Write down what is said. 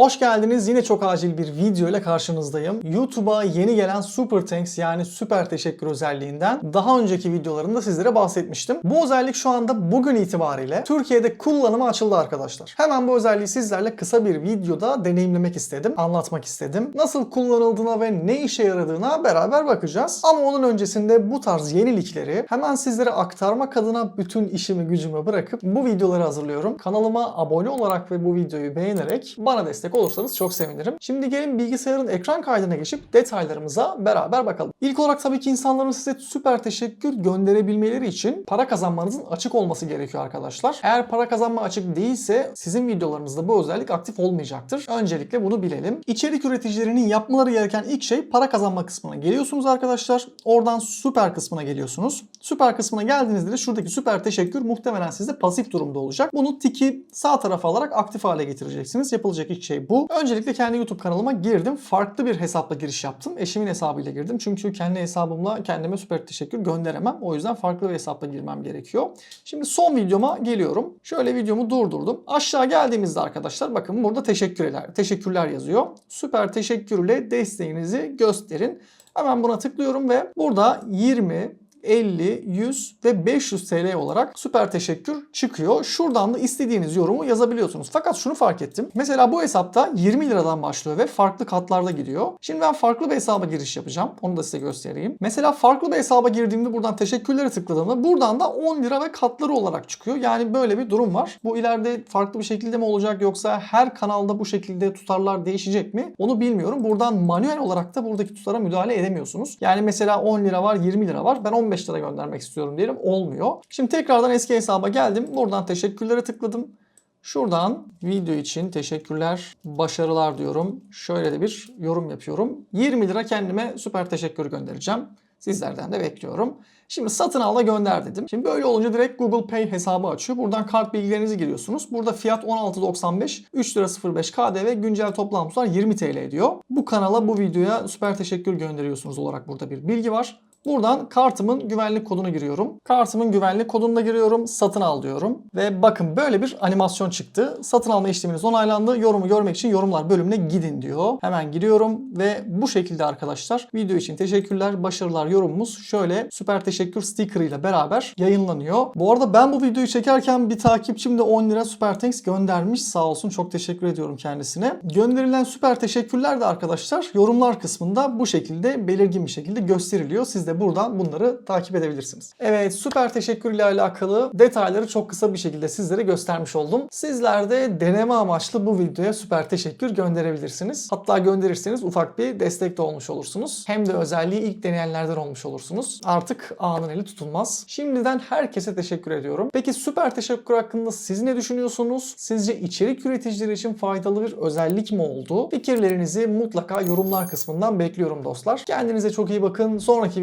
Hoş geldiniz. Yine çok acil bir video ile karşınızdayım. YouTube'a yeni gelen Super Thanks yani süper teşekkür özelliğinden daha önceki videolarımda sizlere bahsetmiştim. Bu özellik şu anda bugün itibariyle Türkiye'de kullanıma açıldı arkadaşlar. Hemen bu özelliği sizlerle kısa bir videoda deneyimlemek istedim, anlatmak istedim. Nasıl kullanıldığına ve ne işe yaradığına beraber bakacağız. Ama onun öncesinde bu tarz yenilikleri hemen sizlere aktarmak adına bütün işimi gücümü bırakıp bu videoları hazırlıyorum. Kanalıma abone olarak ve bu videoyu beğenerek bana destek olursanız çok sevinirim. Şimdi gelin bilgisayarın ekran kaydına geçip detaylarımıza beraber bakalım. İlk olarak tabii ki insanların size süper teşekkür gönderebilmeleri için para kazanmanızın açık olması gerekiyor arkadaşlar. Eğer para kazanma açık değilse sizin videolarınızda bu özellik aktif olmayacaktır. Öncelikle bunu bilelim. İçerik üreticilerinin yapmaları gereken ilk şey para kazanma kısmına geliyorsunuz arkadaşlar. Oradan süper kısmına geliyorsunuz. Süper kısmına geldiğinizde de şuradaki süper teşekkür muhtemelen sizde pasif durumda olacak. Bunu tiki sağ tarafa alarak aktif hale getireceksiniz. Yapılacak ilk şey bu. Öncelikle kendi YouTube kanalıma girdim. Farklı bir hesapla giriş yaptım. Eşimin hesabıyla girdim. Çünkü kendi hesabımla kendime süper teşekkür gönderemem. O yüzden farklı bir hesapla girmem gerekiyor. Şimdi son videoma geliyorum. Şöyle videomu durdurdum. Aşağı geldiğimizde arkadaşlar bakın burada teşekkürler, teşekkürler yazıyor. Süper teşekkürle desteğinizi gösterin. Hemen buna tıklıyorum ve burada 20, 50, 100 ve 500 TL olarak süper teşekkür çıkıyor. Şuradan da istediğiniz yorumu yazabiliyorsunuz. Fakat şunu fark ettim. Mesela bu hesapta 20 liradan başlıyor ve farklı katlarda gidiyor. Şimdi ben farklı bir hesaba giriş yapacağım. Onu da size göstereyim. Mesela farklı bir hesaba girdiğimde buradan teşekkürleri tıkladığımda buradan da 10 lira ve katları olarak çıkıyor. Yani böyle bir durum var. Bu ileride farklı bir şekilde mi olacak yoksa her kanalda bu şekilde tutarlar değişecek mi? Onu bilmiyorum. Buradan manuel olarak da buradaki tutara müdahale edemiyorsunuz. Yani mesela 10 lira var, 20 lira var. Ben 15 lira göndermek istiyorum diyelim. Olmuyor. Şimdi tekrardan eski hesaba geldim. Buradan teşekkürlere tıkladım. Şuradan video için teşekkürler, başarılar diyorum. Şöyle de bir yorum yapıyorum. 20 lira kendime süper teşekkür göndereceğim. Sizlerden de bekliyorum. Şimdi satın al da gönder dedim. Şimdi böyle olunca direkt Google Pay hesabı açıyor. Buradan kart bilgilerinizi giriyorsunuz. Burada fiyat 16.95, 3 lira 05 KDV, güncel toplam tutar 20 TL ediyor. Bu kanala bu videoya süper teşekkür gönderiyorsunuz olarak burada bir bilgi var. Buradan kartımın güvenlik kodunu giriyorum. Kartımın güvenlik kodunu da giriyorum. Satın al diyorum. Ve bakın böyle bir animasyon çıktı. Satın alma işleminiz onaylandı. Yorumu görmek için yorumlar bölümüne gidin diyor. Hemen giriyorum ve bu şekilde arkadaşlar video için teşekkürler, başarılar yorumumuz şöyle süper teşekkür sticker ile beraber yayınlanıyor. Bu arada ben bu videoyu çekerken bir takipçim de 10 lira süper thanks göndermiş. Sağ olsun çok teşekkür ediyorum kendisine. Gönderilen süper teşekkürler de arkadaşlar yorumlar kısmında bu şekilde belirgin bir şekilde gösteriliyor. Siz de buradan bunları takip edebilirsiniz. Evet süper teşekkür ile alakalı detayları çok kısa bir şekilde sizlere göstermiş oldum. Sizler de deneme amaçlı bu videoya süper teşekkür gönderebilirsiniz. Hatta gönderirseniz ufak bir destek de olmuş olursunuz. Hem de özelliği ilk deneyenlerden olmuş olursunuz. Artık ağanın eli tutulmaz. Şimdiden herkese teşekkür ediyorum. Peki süper teşekkür hakkında siz ne düşünüyorsunuz? Sizce içerik üreticileri için faydalı bir özellik mi oldu? Fikirlerinizi mutlaka yorumlar kısmından bekliyorum dostlar. Kendinize çok iyi bakın. Sonraki